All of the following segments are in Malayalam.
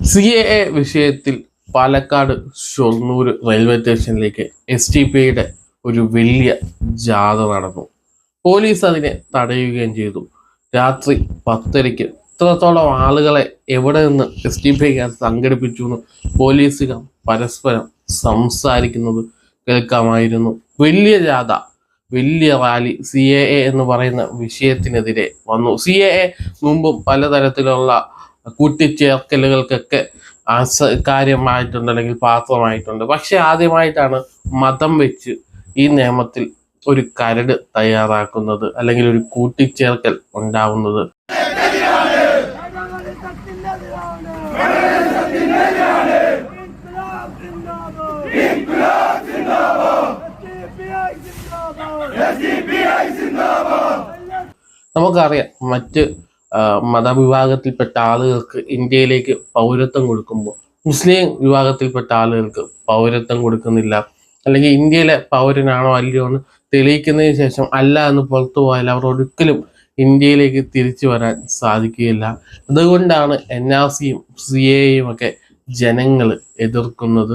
സി എ എ വിഷയത്തിൽ പാലക്കാട് ഷൊർണൂർ റെയിൽവേ സ്റ്റേഷനിലേക്ക് എസ് ടി പി ഐയുടെ ഒരു വലിയ ജാഥ നടന്നു. പോലീസ് അതിനെ തടയുകയും ചെയ്തു. രാത്രി പത്തരയ്ക്ക് ഇത്രത്തോളം ആളുകളെ എവിടെ നിന്ന് എസ് ടി പി ഐക്കാർ സംഘടിപ്പിച്ചു എന്ന് പോലീസുകാർ പരസ്പരം സംസാരിക്കുന്നത് കേൾക്കാമായിരുന്നു. വലിയ ജാഥ വലിയ റാലി സി എ എ എന്ന് പറയുന്ന വിഷയത്തിനെതിരെ വന്നു. സി എ എ മുമ്പും പലതരത്തിലുള്ള കൂട്ടിച്ചേർക്കലുകൾക്കൊക്കെ കാര്യമായിട്ടുണ്ട് അല്ലെങ്കിൽ പാത്രമായിട്ടുണ്ട്. പക്ഷെ ആദ്യമായിട്ടാണ് മതം വെച്ച് ഈ നിയമത്തിൽ ഒരു കരട് തയ്യാറാക്കുന്നത് അല്ലെങ്കിൽ ഒരു കൂട്ടിച്ചേർക്കൽ ഉണ്ടാവുന്നത്. നമുക്കറിയാം മറ്റ് മതവിഭാഗത്തിൽപ്പെട്ട ആളുകൾക്ക് ഇന്ത്യയിലേക്ക് പൗരത്വം കൊടുക്കുമ്പോൾ മുസ്ലിം വിഭാഗത്തിൽപ്പെട്ട ആളുകൾക്ക് പൗരത്വം കൊടുക്കുന്നില്ല. അല്ലെങ്കിൽ ഇന്ത്യയിലെ പൗരനാണോ അല്ലയോ എന്ന് തെളിയിക്കുന്നതിന് ശേഷം അല്ല എന്ന് പുറത്തു പോയാൽ അവർ ഒരിക്കലും ഇന്ത്യയിലേക്ക് തിരിച്ചു വരാൻ സാധിക്കുകയില്ല. അതുകൊണ്ടാണ് എൻ ആർ സിയും സി എയും ഒക്കെ ജനങ്ങൾ എതിർക്കുന്നത്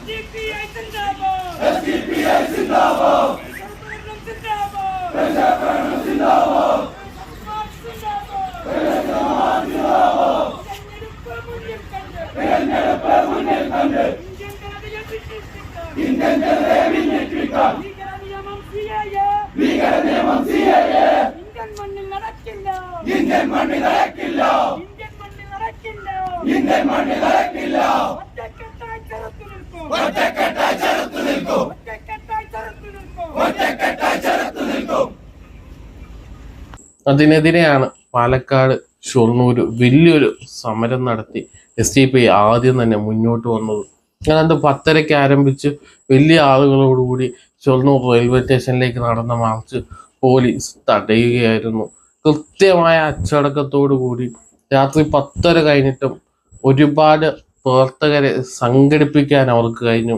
എസ്ഡിപിഐ സിന്ദാബാദ് എസ്ഡിപിഐ സിന്ദാബാദ് സിന്ദാബാദ് സിന്ദാബാദ് തെരഞ്ഞെടുപ്പ് മുന്നിൽ കണ്ട് ഇന്ത്യൻ ജനതയെ ഭിന്നിപ്പിക്കാൻ ഭീകര നിയമം സിഎഎ ഇന്ത്യൻ മണ്ണിൽ നടക്കില്ല ഇന്ത്യൻ മണ്ണിൽ നടക്കില്ല ഇന്ത്യൻ മണ്ണിൽ നടക്കില്ല ഒറ്റക്കെട്ടായി ചെറുത്തു നിൽക്കും. ഒറ്റക്കെട്ടായി ചെറുത്തു നിൽക്കും. അതിനെതിരെയാണ് പാലക്കാട് ഷൊർണൂർ വലിയൊരു സമരം നടത്തി എസ് ടി പി ആദ്യം തന്നെ മുന്നോട്ട് വന്നത്. ഏതാണ്ട് പത്തരയ്ക്ക് ആരംഭിച്ച് വലിയ ആളുകളോടുകൂടി ഷൊർണൂർ റെയിൽവേ സ്റ്റേഷനിലേക്ക് നടന്ന മാർച്ച് പോലീസ് തടയുകയായിരുന്നു. കൃത്യമായ അച്ചടക്കത്തോടു കൂടി രാത്രി പത്തര കഴിഞ്ഞിട്ടും ഒരുപാട് പ്രവർത്തകരെ സംഘടിപ്പിക്കാൻ അവർക്ക് കഴിഞ്ഞു.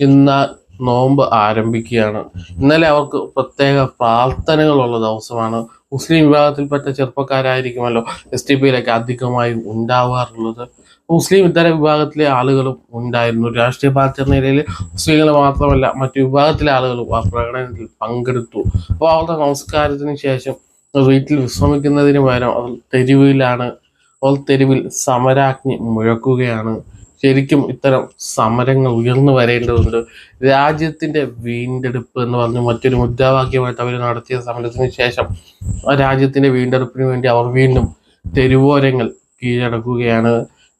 ഇന്ന് നോമ്പ് ആരംഭിക്കുകയാണ്. ഇന്നലെ അവർക്ക് പ്രത്യേക പ്രാർത്ഥനകളുള്ള ദിവസമാണ്. മുസ്ലിം വിഭാഗത്തിൽപ്പെട്ട ചെറുപ്പക്കാരായിരിക്കുമല്ലോ എസ് ടി പിയിലൊക്കെ അധികമായും ഉണ്ടാവാറുള്ളത്. മുസ്ലിം ഇതര വിഭാഗത്തിലെ ആളുകളും ഉണ്ടായിരുന്നു. രാഷ്ട്രീയ പാർട്ടി എന്ന നിലയിൽ മുസ്ലിങ്ങൾ മാത്രമല്ല മറ്റു വിഭാഗത്തിലെ ആളുകളും ആ പ്രകടനത്തിൽ പങ്കെടുത്തു. അപ്പോൾ അവരുടെ നമസ്കാരത്തിന് ശേഷം വീട്ടിൽ വിശ്രമിക്കുന്നതിന് പകരം തെരുവിലാണ് അവൾ തെരുവിൽ സമരാജ്ഞി മുഴക്കുകയാണ്. ശരിക്കും ഇത്തരം സമരങ്ങൾ ഉയർന്നു വരേണ്ടതുണ്ട്. രാജ്യത്തിന്റെ വീണ്ടെടുപ്പ് എന്ന് പറഞ്ഞ് മറ്റൊരു മുദ്രാവാക്യമായിട്ട് അവർ നടത്തിയ സമരത്തിന് ശേഷം ആ രാജ്യത്തിന്റെ വീണ്ടെടുപ്പിന് വേണ്ടി അവർ വീണ്ടും തെരുവോരങ്ങൾ കീഴടക്കുകയാണ്.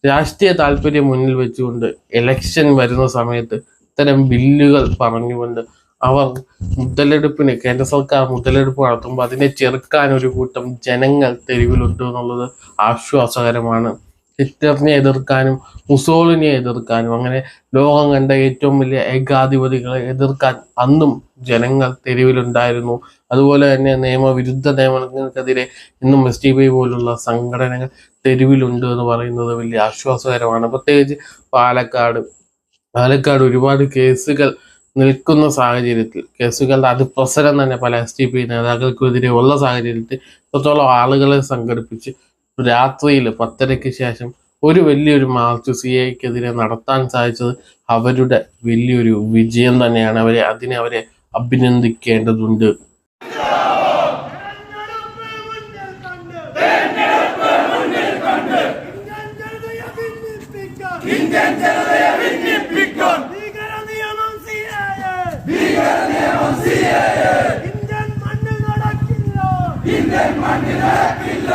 രാഷ്ട്രീയ താല്പര്യം മുന്നിൽ വെച്ചുകൊണ്ട് ഇലക്ഷൻ വരുന്ന സമയത്ത് ഇത്തരം ബില്ലുകൾ പറഞ്ഞുകൊണ്ട് അവർ മുതലെടുപ്പിന് കേന്ദ്ര സർക്കാർ മുതലെടുപ്പ് നടത്തുമ്പോൾ അതിനെ ചെറുക്കാൻ ഒരു കൂട്ടം ജനങ്ങൾ തെരുവിലുണ്ട് എന്നുള്ളത് ആശ്വാസകരമാണ്. ഹിറ്റ്ലറിനെ എതിർക്കാനും മുസോളിനെ എതിർക്കാനും അങ്ങനെ ലോകം കണ്ട ഏറ്റവും വലിയ ഏകാധിപതികളെ എതിർക്കാൻ അന്നും ജനങ്ങൾ തെരുവിലുണ്ടായിരുന്നു. അതുപോലെ തന്നെ നിയമവിരുദ്ധ നിയമങ്ങൾക്കെതിരെ ഇന്നും എസ് ടി ബി പോലുള്ള സംഘടനകൾ തെരുവിലുണ്ട് എന്ന് പറയുന്നത് വലിയ ആശ്വാസകരമാണ്. പ്രത്യേകിച്ച് പാലക്കാട്. പാലക്കാട് ഒരുപാട് കേസുകൾ നിൽക്കുന്ന സാഹചര്യത്തിൽ കേസുകളുടെ അതിപ്രസരം തന്നെ പല എസ് ടി പി നേതാക്കൾക്കെതിരെ ഉള്ള സാഹചര്യത്തിൽ ഇത്രത്തോളം ആളുകളെ സംഘടിപ്പിച്ച് രാത്രിയിൽ പത്തരയ്ക്ക് ശേഷം ഒരു വലിയൊരു മാർച്ച് സി ഐക്കെതിരെ നടത്താൻ സാധിച്ചത് അവരുടെ വലിയൊരു വിജയം തന്നെയാണ്. അവരെ അതിനെ അവരെ അഭിനന്ദിക്കേണ്ടതുണ്ട്. ഇന്ത്യൻ ജനതയെ ഇന്ത്യൻ മണ്ണിൽ നടക്കില്ല